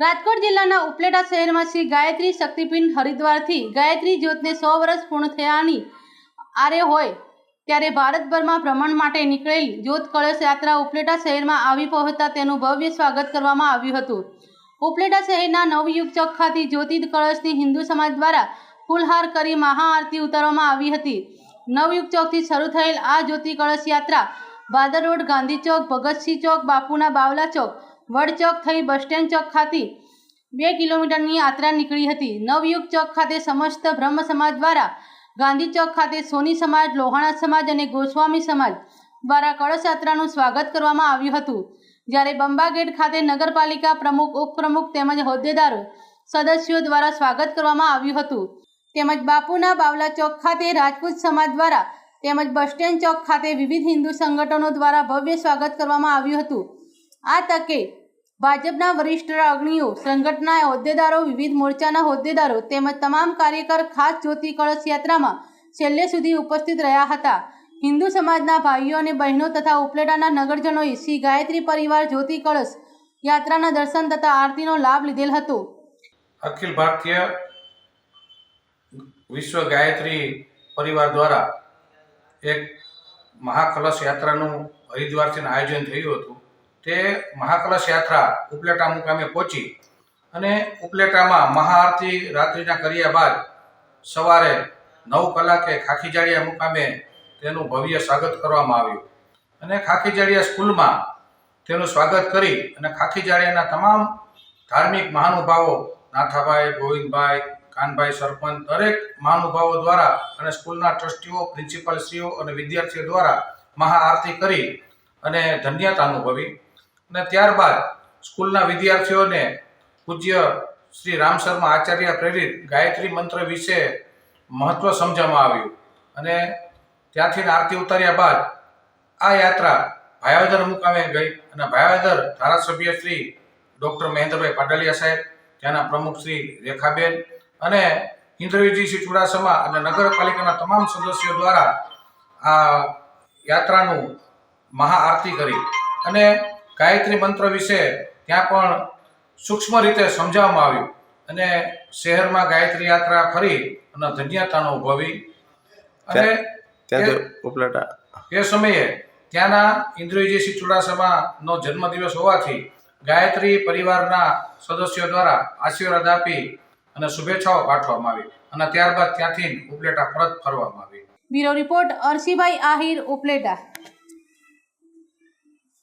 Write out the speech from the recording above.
રાજકોટ જિલ્લાના ઉપલેટા શહેરમાં શ્રી ગાયત્રી શક્તિપીઠ હરિદ્વારથી ગાયત્રી જ્યોતને સો વર્ષ પૂર્ણ થયાની આરે હોય ત્યારે ભારતભરમાં ભ્રમણ માટે નીકળેલી જ્યોત કળશ યાત્રા ઉપલેટા શહેરમાં આવી પહોંચતા તેનું ભવ્ય સ્વાગત કરવામાં આવ્યું હતું. ઉપલેટા શહેરના નવયુગ ચોક ખાતે જ્યોતિ કળશની હિન્દુ સમાજ દ્વારા ફૂલહાર કરી મહાઆરતી ઉતારવામાં આવી હતી. નવયુગ ચોકથી શરૂ થયેલ આ જ્યોતિ કળશ યાત્રા ભાદર રોડ ગાંધી ચોક, ભગતસિંહ ચોક, બાપુના બાવલા ચોક વડ ચોક થઈ બસ સ્ટેન્ડ ચોક ખાતે બે કિલોમીટરની યાત્રા નીકળી હતી. નવયુગ ચોક ખાતે સમસ્ત બ્રહ્મ સમાજ દ્વારા ગાંધી ચોક ખાતે સોની સમાજ, લોહાણા સમાજ અને ગોસ્વામી સમાજ દ્વારા કળશ યાત્રાનું સ્વાગત કરવામાં આવ્યું હતું. જ્યારે બંબા ગેટ ખાતે નગરપાલિકા પ્રમુખ, ઉપપ્રમુખ તેમજ હોદ્દેદારો, સદસ્યો દ્વારા સ્વાગત કરવામાં આવ્યું હતું. તેમજ બાપુના બાવલા ચોક ખાતે રાજપૂત સમાજ દ્વારા તેમજ બસ સ્ટેન્ડ ચોક ખાતે વિવિધ હિન્દુ સંગઠનો દ્વારા ભવ્ય સ્વાગત કરવામાં આવ્યું હતું. આ તકે ભાજપના વરિષ્ઠ અગ્રણીઓ, સંગઠનના હોદ્દેદારો, વિવિધ મોરચાના હોદ્દેદારો તેમજ તમામ કાર્યકર ખાસ જ્યોતિ કળશ યાત્રામાં છેલ્લે સુધી ઉપસ્થિત રહ્યા હતા. હિન્દુ સમાજના ભાઈઓ અને બહેનો તથા ઉપલેટાના નગરજનોએ શ્રી ગાયત્રી પરિવાર જ્યોતિ કળશ યાત્રાના દર્શન તથા આરતીનો લાભ લીધેલ હતો. અખિલ ભારતીય વિશ્વ ગાયત્રી પરિવાર દ્વારા એક મહાકલશ યાત્રાનું હરિદ્વારથી આયોજન થયું હતું. તે મહાકલશ યાત્રા ઉપલેટા મુકામે પહોંચી અને ઉપલેટામાં મહાઆરતી રાત્રિના કર્યા બાદ સવારે નવ કલાકે ખાખીજાળિયા મુકામે તેનું ભવ્ય સ્વાગત કરવામાં આવ્યું. અને ખાખીજાળિયા સ્કૂલમાં તેનું સ્વાગત કરી અને ખાખીજાળિયાના તમામ ધાર્મિક મહાનુભાવો, નાથાભાઈ, ગોવિંદભાઈ, કાનભાઈ, સરપંચ, દરેક મહાનુભાવો દ્વારા અને સ્કૂલના ટ્રસ્ટીઓ, પ્રિન્સિપાલશ્રીઓ અને વિદ્યાર્થીઓ દ્વારા મહાઆરતી કરી અને ધન્યતા અનુભવી. અને ત્યારબાદ સ્કૂલના વિદ્યાર્થીઓને પૂજ્ય શ્રી રામ શર્મા આચાર્ય પ્રેરિત ગાયત્રી મંત્ર વિશે મહત્વ સમજવામાં આવ્યું. અને ત્યાંથી આરતી ઉતાર્યા બાદ આ યાત્રા ભાયાવદર મુકામે ગઈ અને ભાયાવદર ધારાસભ્ય શ્રી ડૉક્ટર મહેન્દ્રભાઈ પાટલિયા સાહેબ, ત્યાંના પ્રમુખ શ્રી રેખાબેન અને ઇન્દ્રજીતસિંહ ચુડાસમા અને નગરપાલિકાના તમામ સદસ્યો દ્વારા આ યાત્રાનું મહાઆરતી કરી. અને ગાયત્રી મંત્ર વિશે ત્યાં પણ સૂક્ષ્મ રીતે સમજાવવામાં આવ્યું. અને શહેરમાં ગાયત્રી યાત્રા ફરી અને ધન્યતાનો અનુભવી અને એ- સમયે ત્યાંના ઇન્દ્રજીતસિંહ ચુડાસમાનો જન્મદિવસ હોવાથી ગાયત્રી પરિવારના સદસ્યો દ્વારા આશીર્વાદ આપી અને શુભેચ્છાઓ પાઠવવામાં આવી. અને ત્યારબાદ ત્યાંથી ઉપલેટા પરત ફરવામાં આવી. Bureau report Arshibhai Ahir Upleta.